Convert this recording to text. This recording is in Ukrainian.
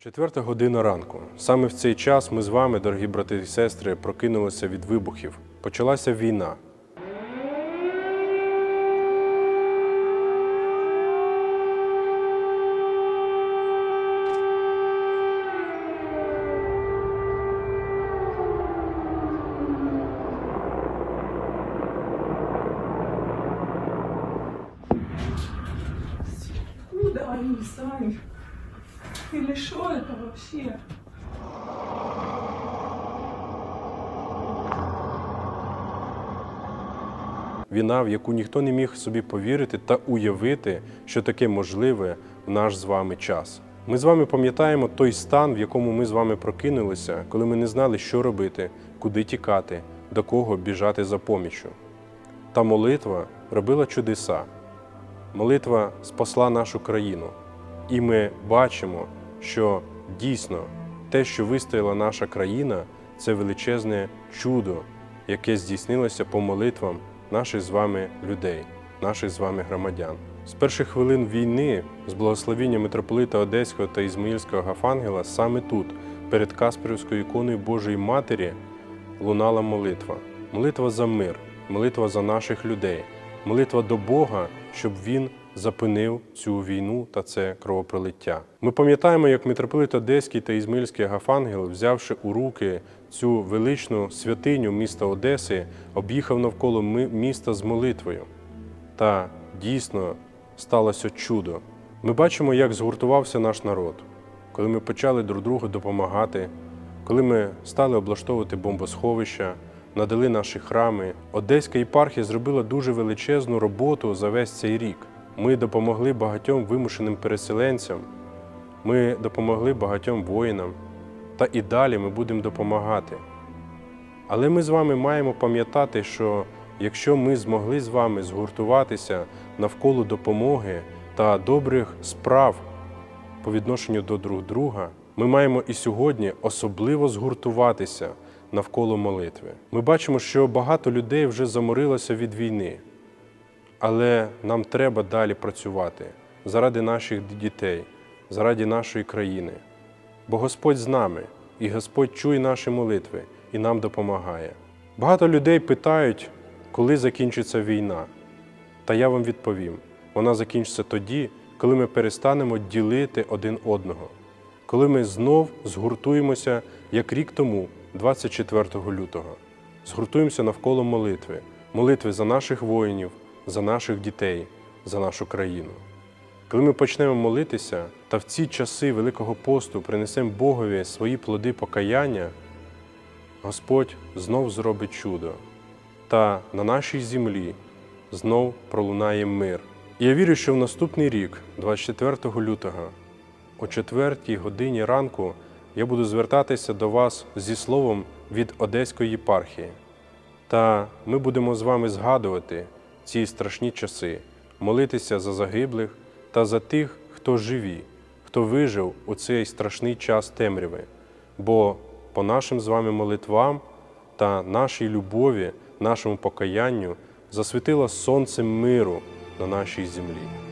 Четверта година ранку. Саме в цей час ми з вами, дорогі брати і сестри, прокинулися від вибухів. Почалася війна. Сами? Или что это вообще? Війна, в яку ніхто не міг собі повірити та уявити, що таке можливе в наш з вами час. Ми з вами пам'ятаємо той стан, в якому ми з вами прокинулися, коли ми не знали, що робити, куди тікати, до кого біжати за поміччю. Та молитва робила чудеса. Молитва спасла нашу країну. І ми бачимо, що дійсно те, що вистояла наша країна, це величезне чудо, яке здійснилося по молитвам наших з вами людей, наших з вами громадян. З перших хвилин війни, з благословіння митрополита Одеського та Ізмаїльського Гафангела, саме тут, перед Касперівською іконою Божої Матері, лунала молитва. Молитва за мир, молитва за наших людей, молитва до Бога, щоб Він запинив цю війну та це кровопролиття. Ми пам'ятаємо, як митрополит Одеський та Ізмаїльський Агафангел, взявши у руки цю величну святиню міста Одеси, об'їхав навколо міста з молитвою. Та дійсно сталося чудо. Ми бачимо, як згуртувався наш народ, коли ми почали друг другу допомагати, коли ми стали облаштовувати бомбосховища, надали наші храми. Одеська єпархія зробила дуже величезну роботу за весь цей рік. Ми допомогли багатьом вимушеним переселенцям, ми допомогли багатьом воїнам, та і далі ми будемо допомагати. Але ми з вами маємо пам'ятати, що якщо ми змогли з вами згуртуватися навколо допомоги та добрих справ по відношенню до друг друга, ми маємо і сьогодні особливо згуртуватися навколо молитви. Ми бачимо, що багато людей вже заморилося від війни, але нам треба далі працювати заради наших дітей, заради нашої країни. Бо Господь з нами, і Господь чує наші молитви і нам допомагає. Багато людей питають, коли закінчиться війна. Та я вам відповім: вона закінчиться тоді, коли ми перестанемо ділити один одного, коли ми знов згуртуємося, як рік тому, 24 лютого, згуртуємося навколо молитви, молитви за наших воїнів, за наших дітей, за нашу країну. Коли ми почнемо молитися та в ці часи Великого посту принесемо Богові свої плоди покаяння, Господь знов зробить чудо, та на нашій землі знов пролунає мир. І я вірю, що в наступний рік, 24 лютого, о 4 годині ранку, я буду звертатися до вас зі словом від Одеської єпархії. Та ми будемо з вами згадувати ці страшні часи, молитися за загиблих та за тих, хто живі, хто вижив у цей страшний час темряви. Бо по нашим з вами молитвам та нашій любові, нашому покаянню засвітило сонце миру на нашій землі.